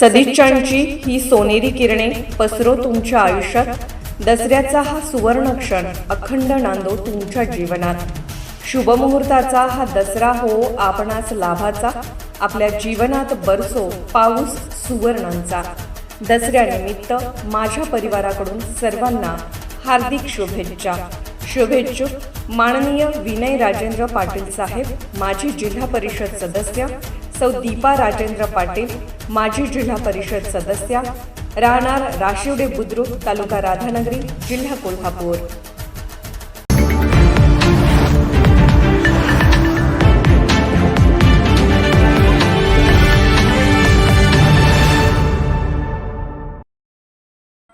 सदिच्छांची ही सोनेरी किरणे पसरो तुमच्या आयुष्यात. दसऱ्याचा हा सुवर्ण क्षण अखंड नांदो तुमच्या जीवनात. शुभमुहूर्ताचा हा दसरा हो आपणास लाभाचा. आपल्या जीवनात बरसो पाऊस सुवर्णांचा. दसऱ्यानिमित्त माझ्या परिवाराकडून सर्वांना हार्दिक शुभेच्छा. शुभेच्छुक माननीय विनय राजेंद्र पाटील साहेब माजी जिल्हा परिषद सदस्य सौ दीपा राजेंद्र पाटील माजी जिल्हा परिषद सदस्या राहणार राशिवडे बुद्रुक तालुका राधानगरी जिल्हा कोल्हापूर.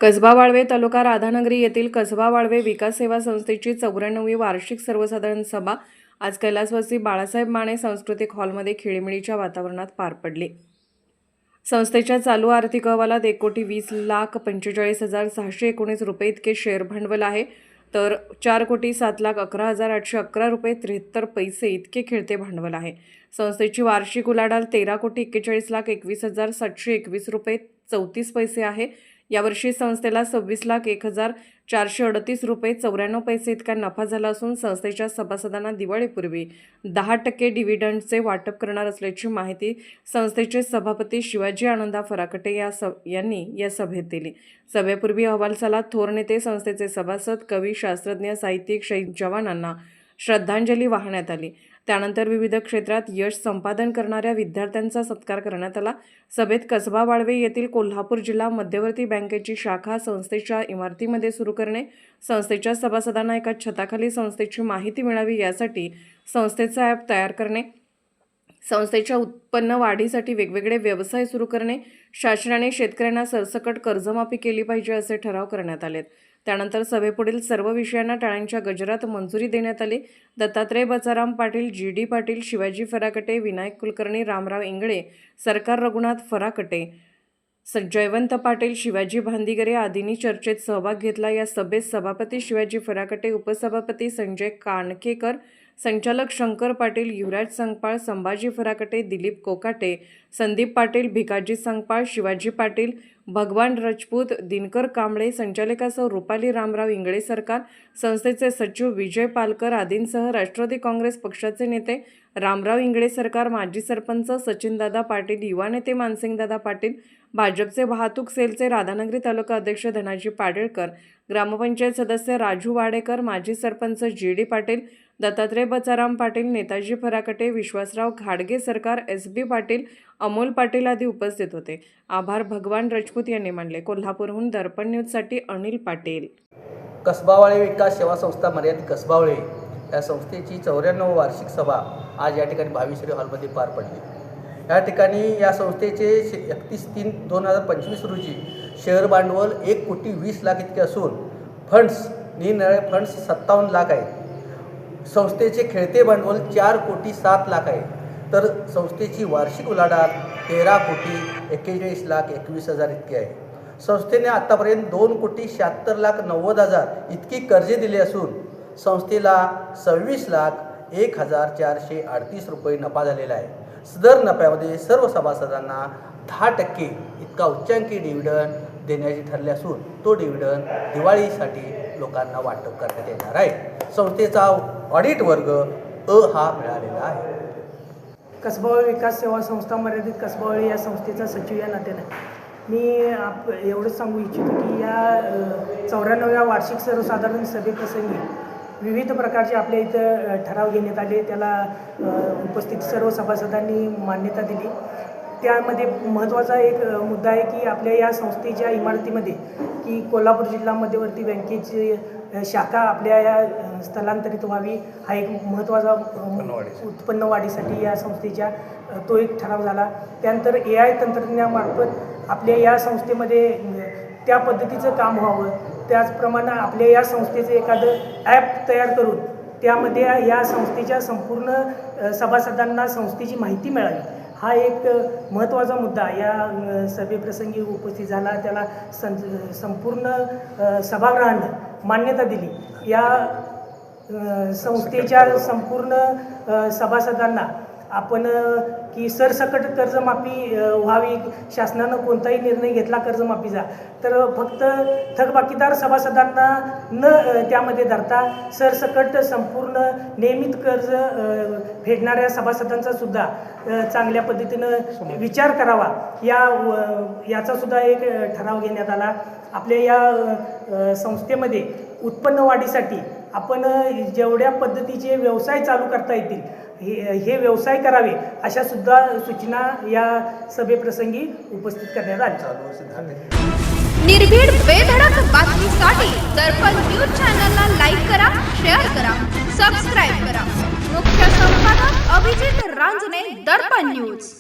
कसबा वाळवे तालुका राधानगरी येथील कसबा वाळवे विकास सेवा संस्थेची चौऱ्याण्णवी वार्षिक सर्वसाधारण सभा आज कैलासवासी बाळासाहेब माने सांस्कृतिक हॉलमध्ये खेळीमेळीच्या वातावरणात पार पडले. संस्थेच्या चालू आर्थिक अहवालात एक कोटी वीस लाख पंचेचाळीस हजार सहाशे एकोणीस रुपये इतके शेअर भांडवल आहे. तर चार कोटी सात लाख अकरा हजार आठशे अकरा रुपये त्र्याहत्तर पैसे इतके खेळते भांडवल आहे. संस्थेची वार्षिक उलाढाल तेरा कोटी एक्केचाळीस लाख एकवीस हजार सातशे एकवीस रुपये चौतीस पैसे आहे. यावर्षी संस्थेला सव्वीस लाख एक हजार चारशे अडतीस रुपये चौऱ्याण्णव पैसे इतका नफा झाला असून संस्थेच्या सभासदांना दिवाळीपूर्वी दहा टक्के डिव्हिडंडचे वाटप करणार असल्याची माहिती संस्थेचे सभापती शिवाजी आनंदा फराकटे या स यांनी या सभेत दिली. सभेपूर्वी अहवालसाला थोर नेते संस्थेचे सभासद कवी शास्त्रज्ञ साहित्यिक शहीद जवानांना श्रद्धांजली वाहण्यात आली. त्यानंतर विविध क्षेत्रात यश संपादन करणाऱ्या विद्यार्थ्यांचा सत्कार करण्यात आला. सभेत कसबा वाळवे येथील कोल्हापूर जिल्हा मध्यवर्ती बँकेची शाखा संस्थेच्या इमारतीमध्ये सुरू करणे संस्थेच्या सभासदांना एका छताखाली संस्थेची माहिती मिळावी यासाठी संस्थेचा ॲप तयार करणे संस्थेच्या उत्पन्न वाढीसाठी वेगवेगळे व्यवसाय सुरू करणे शासनाने शेतकऱ्यांना सरसकट कर्जमाफी केली पाहिजे असे ठराव करण्यात आलेत. त्यानंतर सभेपुढील सर्व विषयांना टाळ्यांच्या गजरात मंजुरी देण्यात आली. दत्तात्रय बचाराम पाटील जी डी पाटील शिवाजी फराकटे विनायक कुलकर्णी रामराव इंगळे सरकार रघुनाथ फराकटे स जयवंत पाटील शिवाजी भांदिगरे आदींनी चर्चेत सहभाग घेतला. या सभेत सभापती शिवाजी फराकटे उपसभापती संजय कानकेकर संचालक शंकर पाटील युवराज संगपाळ संभाजी फराकटे दिलीप कोकाटे संदीप पाटील भिकाजी संगपाळ शिवाजी पाटील भगवान राजपूत दिनकर कांबळे संचालकासह रुपाली रामराव इंगळे सरकार संस्थेचे सचिव विजय पालकर आदींसह राष्ट्रवादी काँग्रेस पक्षाचे नेते रामराव इंगळे सरकार माजी सरपंच सचिनदादा पाटील युवा नेते मानसिंगदादा पाटील भाजपचे वाहतूक सेलचे राधानगरी तालुका अध्यक्ष धनाजी पाडेळकर ग्रामपंचायत सदस्य राजू वाडेकर माजी सरपंच जी डी पाटील दत्तात्रय बचाराम पाटील नेताजी फराकटे विश्वासराव घाडगे सरकार एस बी पाटील अमोल पाटील आदी उपस्थित होते. आभार भगवान राजपूत यांनी मानले. कोल्हापूरहून दर्पण न्यूजसाठी अनिल पाटील. कसबावळे विकास सेवा संस्था मर्यादित कसबावळे या संस्थेची चौऱ्याण्णव वार्षिक सभा आज या ठिकाणी भावीश्री हॉलमध्ये पार पडली. या ठिकाणी या संस्थेचे एकतीस तीन दोन हजार पंचवीस रोजी शेअर भांडवल एक कोटी वीस लाख इतके असून फंड्स निरनिराळे फंड्स सत्तावन्न लाख आहेत. संस्थेचे खेळते भांडवल चार कोटी सात लाख आहे. तर संस्थेची वार्षिक उलाढाल तेरा कोटी एक्केचाळीस लाख एकवीस हजार इतकी आहे. संस्थेने आत्तापर्यंत दोन कोटी शहात्तर लाख नव्वद हजार इतकी कर्जे दिली असून संस्थेला सव्वीस लाख एक हजार चारशे अडतीस रुपये नफा झालेला आहे. सदर नफ्यामध्ये सर्व सभासदांना दहा टक्के इतका उच्चांकी डिव्हिडंड देण्याचे ठरले असून तो डिव्हिडंड दिवाळीसाठी लोकांना वाटप करण्यात येणार आहे. संस्थेचा ऑडिट वर्ग अ हा मिळालेला आहे. कसबावळी विकास सेवा संस्था मर्यादित कसबावळी या संस्थेचा सचिव या नात्याने. मी आप एवढंच सांगू इच्छितो की या चौऱ्याण्णव्या वार्षिक सर्वसाधारण सभेप्रसंगी विविध प्रकारचे आपल्या इथं ठराव घेण्यात आले. त्याला उपस्थित सर्व सभासदांनी मान्यता दिली. त्यामध्ये महत्त्वाचा एक मुद्दा आहे की आपल्या या संस्थेच्या इमारतीमध्ये की कोल्हापूर जिल्हा मध्यवर्ती बँकेचे शाखा आपल्या या स्थलांतरित व्हावी हा एक महत्त्वाचा उत्पन्न वाढीसाठी या संस्थेच्या तो एक ठराव झाला. त्यानंतर ए आय तंत्रज्ञानामार्फत आपल्या या संस्थेमध्ये त्या पद्धतीचं काम व्हावं. त्याचप्रमाणे आपल्या या संस्थेचं एखादं ॲप तयार करून त्यामध्ये या संस्थेच्या संपूर्ण सभासदांना संस्थेची माहिती मिळावी. हा एक महत्त्वाचा मुद्दा या सभेप्रसंगी उपस्थित झाला. त्याला सं संपूर्ण सभागृहानं मान्यता दिली. या संस्थेच्या संपूर्ण सभासदांना आपण की सरसकट कर्जमाफी व्हावी शासनानं कोणताही निर्णय घेतला कर्जमाफीचा. तर फक्त थकबाकीदार सभासदांना न त्यामध्ये धरता सरसकट संपूर्ण नियमित कर्ज फेडणाऱ्या सभासदांचा सुद्धा चांगल्या पद्धतीनं विचार करावा. या याचा सुद्धा एक ठराव घेण्यात आला. आपल्या या संस्थेमध्ये उत्पन्न वाढीसाठी आपण जेवढ्या पद्धतीचे व्यवसाय चालू करता येतील हे हे व्यवसाय करावे अशा सुद्धा सूचना या सभेप्रसंगी उपस्थित करण्यात आल्या. निर्भीड बेधडक बातमीसाठी दर्पण न्यूज चॅनलला लाईक करा शेअर करा सबस्क्राईब करा. मुख्य संपादक अभिजित रांजणे दर्पण न्यूज.